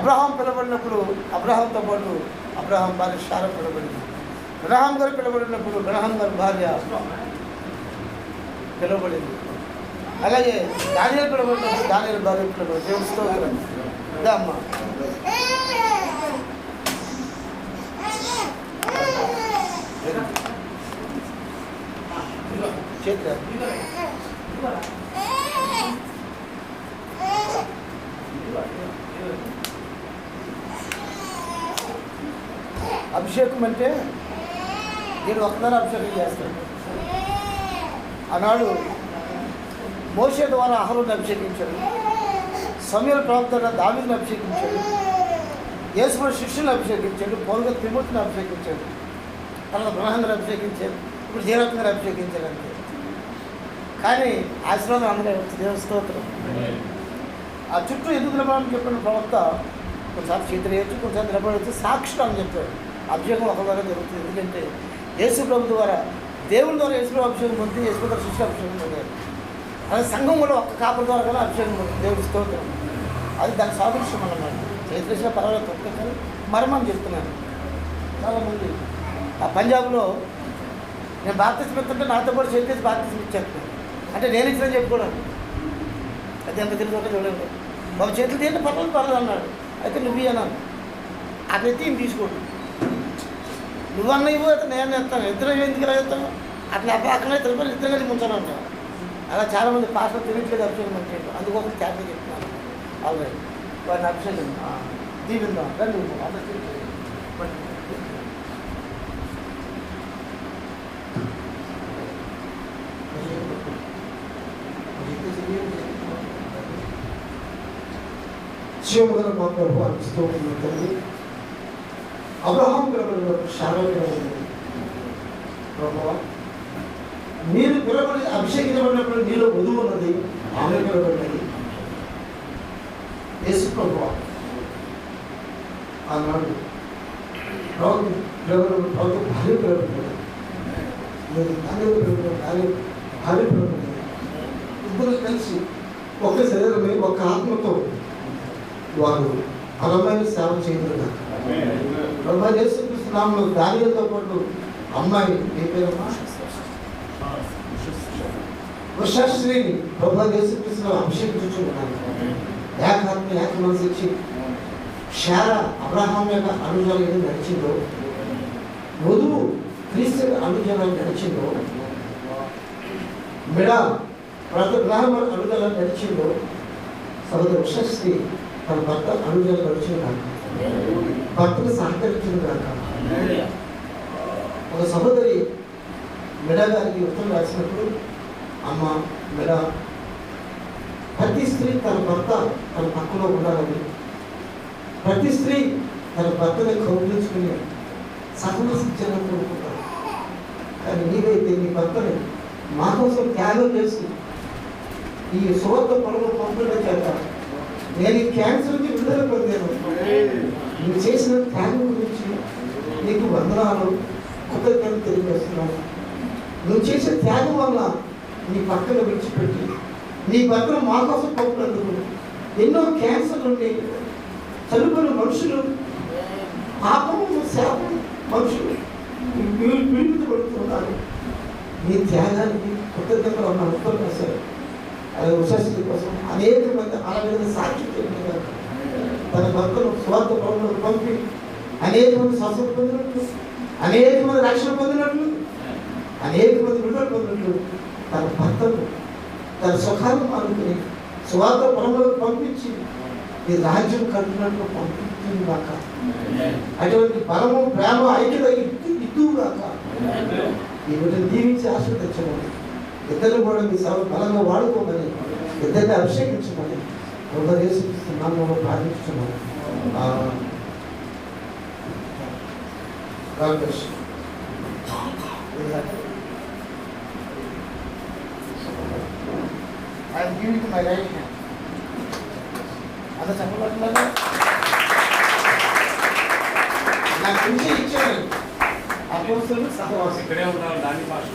Abraham పిలబడినప్పుడు అబ్రహాంతో పాటు Abraham భార్య షార పిలబడింది గ్రహాం గారు పిలబడినప్పుడు గ్రహాం గారి భార్య పిలబడింది అలాగే దానియలు పిలబడినప్పుడు దానియలు భార్య పిలబడి దేవుడి స్తోత్రం. అమ్మ. చేతులు. అభిషేకం అంటే నేను ఒక్కదాని అభిషేకం చేస్తాను. ఆనాడు మోసే ద్వారా అహరుని అభిషేకించాడు. సమయాల ప్రవక్త దావిని అభిషేకించాడు. యేసుడు శిష్యుని అభిషేకించాడు. పౌరుగా త్రిమూర్తిని అభిషేకించాడు. తర్వాత బ్రహ్మని అభిషేకించాడు. ఇప్పుడు జీవత్ని అభిషేకించాడు అంతే. కానీ ఆశీర్వాదం అందరూ దేవ స్తోత్రం. ఆ చుట్టూ ఎందుకు నిలబడని చెప్పిన ప్రవక్త కొన్నిసార్లు చేతులు వేయచ్చు కొన్నిసార్లు నిలబడవచ్చు సాక్షులు అని చెప్పాడు అభిషేకం ఒక ద్వారా జరుగుతుంది. ఎందుకంటే యేసు ప్రభు ద్వారా దేవుని ద్వారా యేసు అభిషేకం పొంది యేసు ద్వారా శిష్యులు అభిషేకం పొందారు. అదే సంఘం కూడా ఒక్క కాపుల ద్వారా కూడా అభిషేకం పొందింది. దేవుడి స్తోత్రం. అది దాని సాదృశ్యం అన్నమాట. చేతులు పర్వాలేదు తప్పే కానీ మరమని చెప్తున్నాను చాలామంది. ఆ పంజాబ్లో నేను బాప్తిసం ఇస్తుంటే నాతో పాటు చేతి బాప్తిసం ఇచ్చాను అంటే నేను ఇచ్చిన చెప్పుకోవడం అది ఎంత తెలుసు చూడండి. బాబు చేతులు తీయండి పర్వాలేదు పర్లేదు అన్నాడు. అయితే నువ్వు అన్నాను అట్లయితే ఈయన తీసుకోడు. నువ్వన్న ఇవ్వు అయితే నేను ఇస్తాను. ఇద్దరు ఎందుకు ఇలా ఇస్తాను అట్లా అక్కడ అక్కడే తెలిపి ఇద్దరు కలిసి ముంచాను అంటాను అలా చాలామంది పాస్టర్ తినట్లేదు అభిషేకం అంటే అందుకోసం క్యాన్సల్ చెప్తున్నాను ఆల్రెడీ. వాడిని అభిషేకం ఆ, దీవిందాం. రండి అందరూ తిరిగి. జీవగల మా ప్రభు అనిపిస్తూ ఉన్న తండ్రి. అబ్రహాం పిలబడిన శారా పిలబడింది ప్రభు మీరు పిలవడి అభిషేకించబడినప్పుడు నీలో వధువు ఉన్నది. ఆమె పిలబడినది యేసు ప్రభు ఆనాడు ప్రభు పిలబడిన ప్రభు భార్య పిలబడినది మీరు భార్య పిలవడం భార్య భార్య పిలబడినది ఇద్దరు కలిసి ఒక శరీరమే ఒక ఆత్మతో వారు బలమైన సేవ చేయగలరు ప్రభా యేసుకృష్ణనామంలో దానిలతో పాటు అమ్మాయి ఏ పేరమ్మా? వృషశ్రీని ప్రభా యేసుకృష్ణ అభిషేకించుకున్నాను ఏకాత్మ ఏక మనసు ఇచ్చి శార అబ్రహాం యొక్క అనుజాలు ఏది నడిచిందో? వధువు క్రీస్తు అనుజాలు నడిచిందో? మెడ ప్రతి బ్రాహ్మణ అనుజాలు నడిచిందో? సోదరు వృషశ్రీ తన భర్త అనుజాలు నడిచిన కాక భర్తను సహకరించిన కాక ఒక సహోదరి మెడ గారికి ఉత్తరం రాసినప్పుడు అమ్మ మెడ ప్రతి స్త్రీ తన భర్త తన పక్కలో ఉండాలని ప్రతి స్త్రీ తన భర్తని కౌగిలించుకుని సహవసించాలని కోరుకుంటారు కానీ నీవైతే నీ భర్తని మా కోసం త్యాగం చేసి ఈ సువర్త పనులు పంపిణీ చేత నేను ఈ క్యాన్సర్ నుంచి విడుదల పొందాను. నువ్వు చేసిన త్యాగం గురించి నీకు వందనాలు కృతజ్ఞతలు తెలియజేస్తున్నాను. నువ్వు చేసే త్యాగం వల్ల నీ పక్కన విడిచిపెట్టి నీ భర్తను మా కోసం పంపినందుకు ఎన్నో క్యాన్సర్లు ఉన్నాయి చనిపోయిన మనుషులు పాపము శాపం మనుషులు పీ- పీడితపడుతున్నారు నీ త్యాగానికి కృతజ్ఞతలు ఉన్న ఉత్తరం సరే అది ఉషాశ్రీ కోసం అనేక మంది అలాగే సాక్షి చెప్పినారు తన భక్తులు స్వార్థ ప్రభుత్వం పంపి అనేక మంది స్వస్థత పొందినట్లు అనేక మంది రక్షణ పొందినట్లు అనేక మంది విడుదల పొందినట్లు తన భర్తను తన సుఖాలను మానుకుని స్వార్థ పరములకు పంపించి ఈ రాజ్యం కట్టినట్లు పంపిస్తుంది కాక అటువంటి బలము ప్రేమ ఐక్యత ఇద్దు ఇద్దు కాక ఈ వీటిని దీవించి ఆశీర్వదించమని ఇద్దరు కూడా మీ సేవ బలంగా వాడుకోమని ఇద్దరిని అభిషేకించమని ఒకరు వేసుకున్నాము ప్రార్థించున్నాము God bless you. I am giving my right hand. అంత చెప్పబడుతున్నాను నాకు పిలిచి ఇచ్చారు. అపోస్తులు సహవాసం ఇక్కడే ఉన్నారు దాని భాష